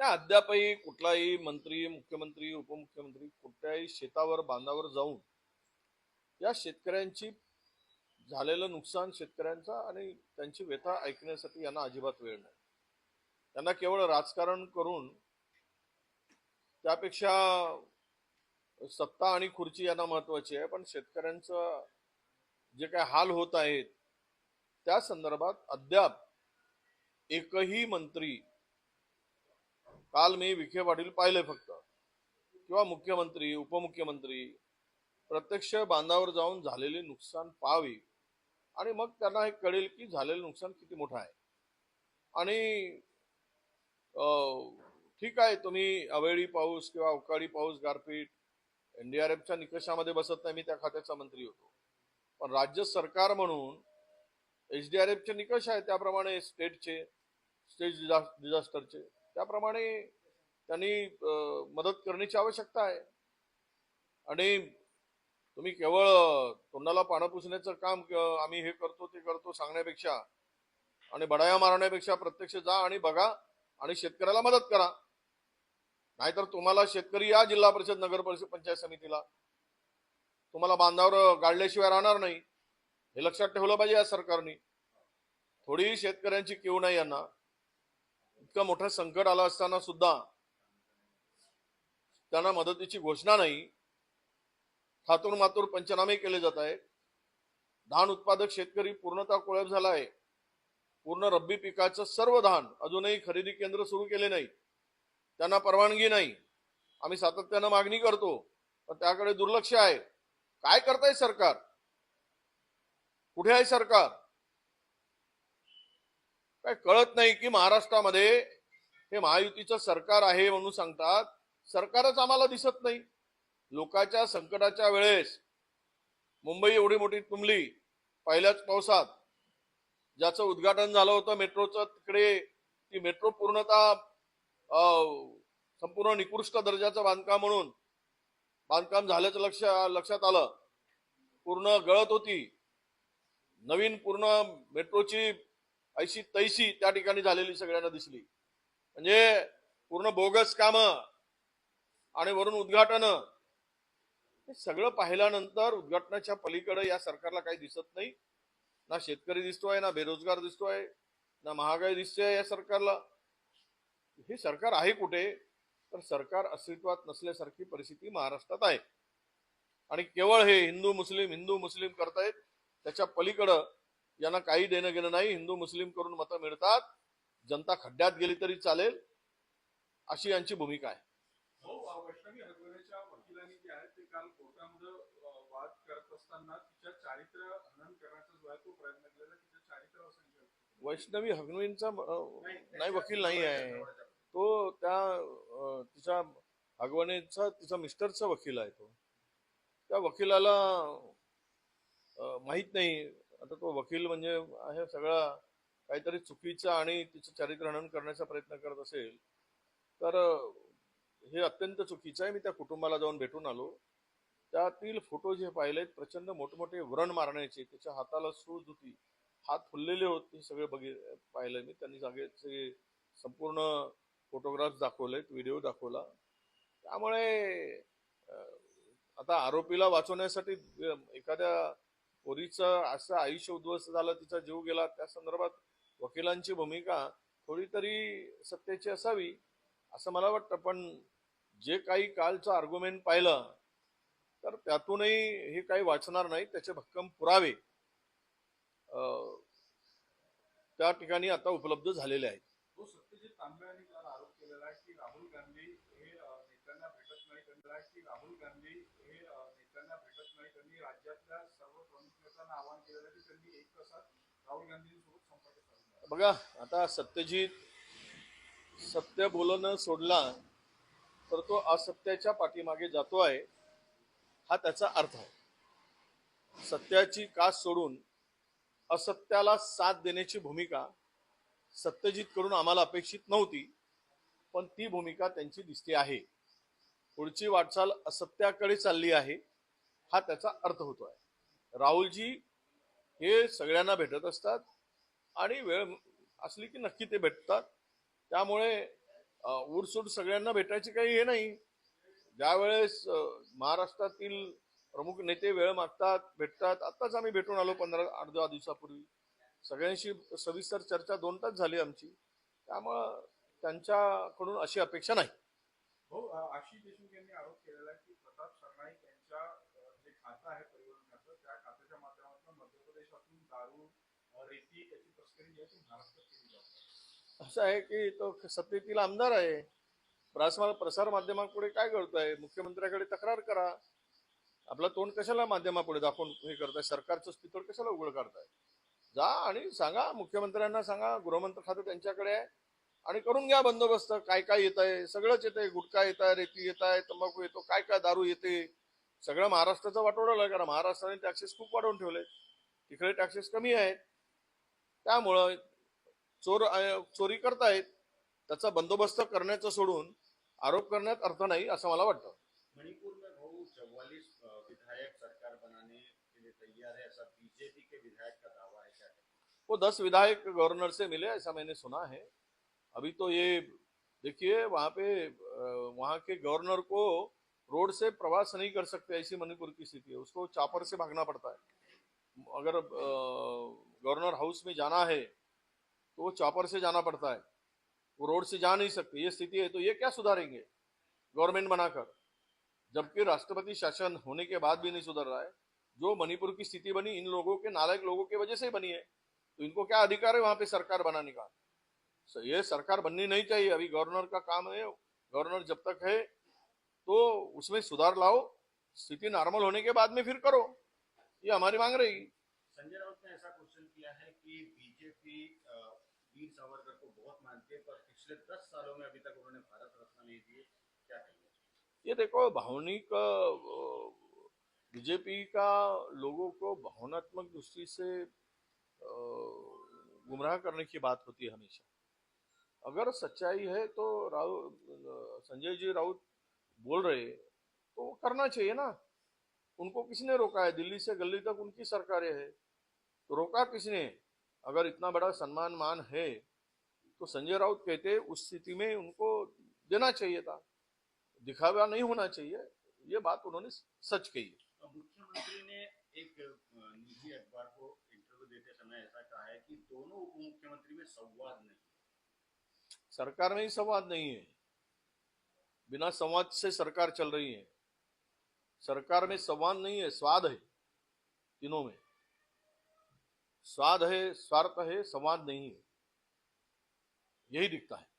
त्या अद्यापही कुठलाही मंत्री मुख्यमंत्री उपमुख्यमंत्री कुठल्याही शेतावर बांधावर जाऊन या शेतकऱ्यांची झालेलं नुकसान शेतकऱ्यांचा आणि त्यांची व्यथा ऐकण्यासाठी यांना अजिबात वेळ नाही. त्यांना केवळ राजकारण करून त्यापेक्षा सत्ता आणि खुर्ची यांना महत्वाची आहे पण शेतकऱ्यांचं जे काय हाल होत आहेत त्या संदर्भात अद्याप एकही मंत्री काल मी विखे पाटील पाहिले फक्त. किंवा मुख्यमंत्री उपमुख्यमंत्री प्रत्यक्ष बांधावर जाऊन झालेले नुकसान पाहावे. आणि मग त्यांना हे कळेल की झालेलं नुकसान किती मोठं आहे. आणि ठीक आहे तुम्ही अवेळी पाऊस किंवा अवकाळी पाऊस गारपीट एनडीआरएफच्या निकषामध्ये बसत नाही मी त्या खात्याचा मंत्री होतो. पण राज्य सरकार म्हणून एच डी आर एफचे निकष आहे त्याप्रमाणे स्टेटचे स्टेट डिझास्टरचे त्याप्रमाणे त्यांनी मदत करण्याची आवश्यकता आहे. आणि तुम्ही केवळ तोंडाला पानं पुसण्याचं काम आम्ही हे करतो ते करतो सांगण्यापेक्षा आणि बडाया मारण्यापेक्षा प्रत्यक्ष जा आणि बघा आणि शेतकऱ्याला मदत करा. नाहीतर तुम्हाला शेतकरी या जिल्हा परिषद नगर परिषद पंचायत समितीला तुम्हाला बांधावर गाडल्याशिवाय राहणार नाही. हे लक्षात ठेवलं पाहिजे या सरकारने. थोडी शेतकऱ्यांची किव नाही यांना. इतकं मोठं संकट आलं असताना सुद्धा त्यांना मदतीची घोषणा नाही. थातूर मातूर पंचनामे केले जात आहेत. धान उत्पादक शेतकरी पूर्णतः कोळप झाला आहे. पूर्ण रब्बी पिकाचं सर्व धान अजूनही खरेदी केंद्र सुरू केले नाही त्यांना परवानगी नाही. आम्ही सातत्यानं मागणी करतो पण त्याकडे दुर्लक्ष आहे. काय करताय सरकार? कुठे आहे सरकार? काय कळत नाही की महाराष्ट्रामध्ये हे महायुतीचं सरकार आहे म्हणून सांगतात. सरकारच आम्हाला दिसत नाही. लोकांच्या संकटाच्या वेळेस मुंबई एवढी मोठी तुंबली पहिल्याच पावसात. ज्याचं उद्घाटन झालं होतं मेट्रोचं तिकडे ती मेट्रो पूर्णतः संपूर्ण निकृष्ट दर्जाचं बांधकाम म्हणून बांधकाम झाल्याचं लक्ष लक्षात आलं. पूर्ण गळत होती. नवीन पूर्ण मेट्रोची ऐशी तैशी त्या ठिकाणी झालेली सगळ्यांना दिसली. म्हणजे पूर्ण बोगस काम आणि वरून उद्घाटन हे सगळं पाहिल्यानंतर उद्घाटनाच्या पलीकडे या सरकारला काही दिसत नाही. ना शेतकरी दिसतोय ना बेरोजगार दिसतोय ना महागाई दिसतोय या सरकारला. हे सरकार आहे कुठे? तर सरकार अस्तित्वात नसल्यासारखी परिस्थिती महाराष्ट्रात आहे. आणि केवळ हे हिंदू मुस्लिम हिंदू मुस्लिम करतायत त्याच्या पलीकडं यांना काही देणं घेणं नाही. हिंदू मुस्लिम करून मतं मिळतात. जनता खड्ड्यात गेली तरी चालेल. अशी यांची भूमिका आहे. हो वैष्णवी अं, नाही वकील नाही आहे. तो त्या तिच्या हगवणेचा तिचा मिस्टरचा वकील आहे तो. त्या वकिलाला माहीत नाही. आता तो वकील म्हणजे हे सगळा काहीतरी चुकीचा आणि तिचं चारित्र्य हनन करण्याचा प्रयत्न करत असेल तर हे अत्यंत चुकीचं आहे. मी त्या कुटुंबाला जाऊन भेटून आलो. त्यातील फोटो जे पाहिलेत. प्रचंड मोठमोठे व्रण मारण्याचे त्याच्या हाताला सूज होती हात फुललेले होते सगळे बघि पाहिलं मी. त्यांनी जागेचे संपूर्ण फोटोग्राफ्स दाखवलेत व्हिडिओ दाखवला. त्यामुळे आता आरोपीला वाचवण्यासाठी एखाद्या पोरीचं असं आयुष्य उद्ध्वस्त झालं तिचा जीव गेला त्या संदर्भात वकिलांची भूमिका थोडी तरी असावी असं मला वाटतं. पण जे काही कालचं आर्ग्युमेंट पाहिलं तर त्यातूनही हे काही वाचणार नाही त्याचे भक्कम पुरावे त्या ठिकाणी आता उपलब्ध झालेले आहेत. आहे राहुल गांधी हे नेत्यांना भेटत नाही राहुल गांधी हे अ, नेत्यांना भेटत नाही त्यांनी राज्यातल्या सर्व प्रमुख नेत्यांना आवाहन केलेलं आहे की त्यांनी एक तासात राहुल गांधींसोबत संपर्क साधला बघा आता सत्यजित सत्य बोलणं सोडला तर तो असत्याच्या पाठीमागे जातो आहे हा त्याचा अर्थ आहे. सत्याची कास सोडून असत्याला साथ देण्याची भूमिका सत्यजित करून आम्हाला अपेक्षित नव्हती पण ती भूमिका त्यांची दिसते आहे. पुढची वाटचाल असत्याकडे चालली आहे हा त्याचा अर्थ होतो आहे राहुलजी हे सगळ्यांना भेटत असतात आणि वेळ असली की नक्की ते भेटतात. त्यामुळे उरसूट सगळ्यांना भेटायची काही हे नाही. ज्यावेळेस महाराष्ट्रातील प्रमुख नेते वेळ मागतात भेटतात आत्ताच आम्ही भेटून आलो पंधरा आठ दहा दिवसापूर्वी. सगळ्यांशी सविस्तर चर्चा दोन तास झाली आमची. त्यामुळं त्यांच्याकडून अशी अपेक्षा नाही. हो आशिष देशमुख यांनी आरोप केलेला आहे की प्रताप सरनाईक यांच्या जे खाता आहे दारू रेती याची तस्करी जी आहे ती महाराष्ट्रात केली जाते असं आहे की तो सत्तेतील आमदार आहे. प्रसार प्रसार माध्यमांपुढे काय करतोय? मुख्यमंत्र्याकडे तक्रार करा. आपला तोंड कशाला माध्यमापुढे दाखवून हे करताय? सरकारचं स्पितोड कशाला उघड करताय जा आणि सांगा मुख्यमंत्र्यांना सांगा गृहमंत्री खातं त्यांच्याकडे आहे. आणि करून घ्या बंदोबस्त. काय काय येत आहे सगळंच येत आहे गुटखा येत आहे रेती येत आहे तंबाखू येतो. काय काय दारू येते? सगळं महाराष्ट्राचा वाटोळं कारण महाराष्ट्राने टॅक्सेस खूप वाढवून ठेवले. तिकडे टॅक्सेस कमी आहेत. त्यामुळं चोर चोरी करतायत त्याचा बंदोबस्त करण्याचं सोडून आरोप करण्यात अर्थ नाही असं मला वाटतं. मणिपुर में भाऊ चौवालीस विधायक सरकार बनाने के लिए तैयार है ऐसा बीजेपी के विधायक का दावा है क्या? कहेंगे? वो दस विधायक गवर्नर से मिले ऐसा मैंने सुना है। अभी तो ये देखिए वहाँ पे वहाँ के गवर्नर को रोड से प्रवास नहीं कर सकते ऐसी मणिपुर की स्थिति है। उसको चापर से भागना पड़ता है। अगर गवर्नर हाउस में जाना है तो वो चापर से जाना पड़ता है। वो रोड से जा नहीं सकते, ये स्थिति है तो ये क्या सुधारेंगे? गवर्नमेंट बनाकर। जबकि राष्ट्रपति शासन होने के बाद भी नहीं सुधर रहा है। जो मणिपुर की स्थिति बनी, इन लोगों के नालायक लोगों की वजह से ही बनी है। तो इनको क्या अधिकार है वहाँ पे सरकार बनाने का? ये सरकार बननी नहीं चाहिए। अभी गवर्नर का काम है, गवर्नर जब तक है तो उसमें सुधार लाओ, स्थिति नॉर्मल होने के बाद में फिर करो। ये हमारी मांग रहेगी संजय राउत ने ऐसा क्वेश्चन किया है कि बीजेपी वीर सावरकर को बहुत मानती है पर पिछले दस सालों में अभी तक उन्होंने भारत रत्न नहीं दिए क्या कहेंगे? ये देखो भावनिक बीजेपी का लोगों को भावनात्मक दृष्टि से गुमराह करने की बात होती है हमेशा। अगर सच्चाई है तो राउत संजय जी राउत बोल रहे तो करना चाहिए ना। उनको किसने रोका है? दिल्ली से गली तक उनकी सरकारें है। तो रोका किसने? अगर इतना बड़ा सम्मान मान है तो संजय राउत कहते उस स्थिति में उनको देना चाहिए था। दिखावा नहीं होना चाहिए ये बात उन्होंने सच कही है। तो मुख्यमंत्री ने एक निजी अखबार को इंटरव्यू देते समय ऐसा कहा है कि दोनों उप मुख्यमंत्री में संवाद नहीं सरकार में ही संवाद नहीं है। बिना संवाद से सरकार चल रही है। सरकार में संवाद नहीं है स्वाद है तीनों में। स्वाद है स्वार्थ है संवाद नहीं है। यही दिखता है।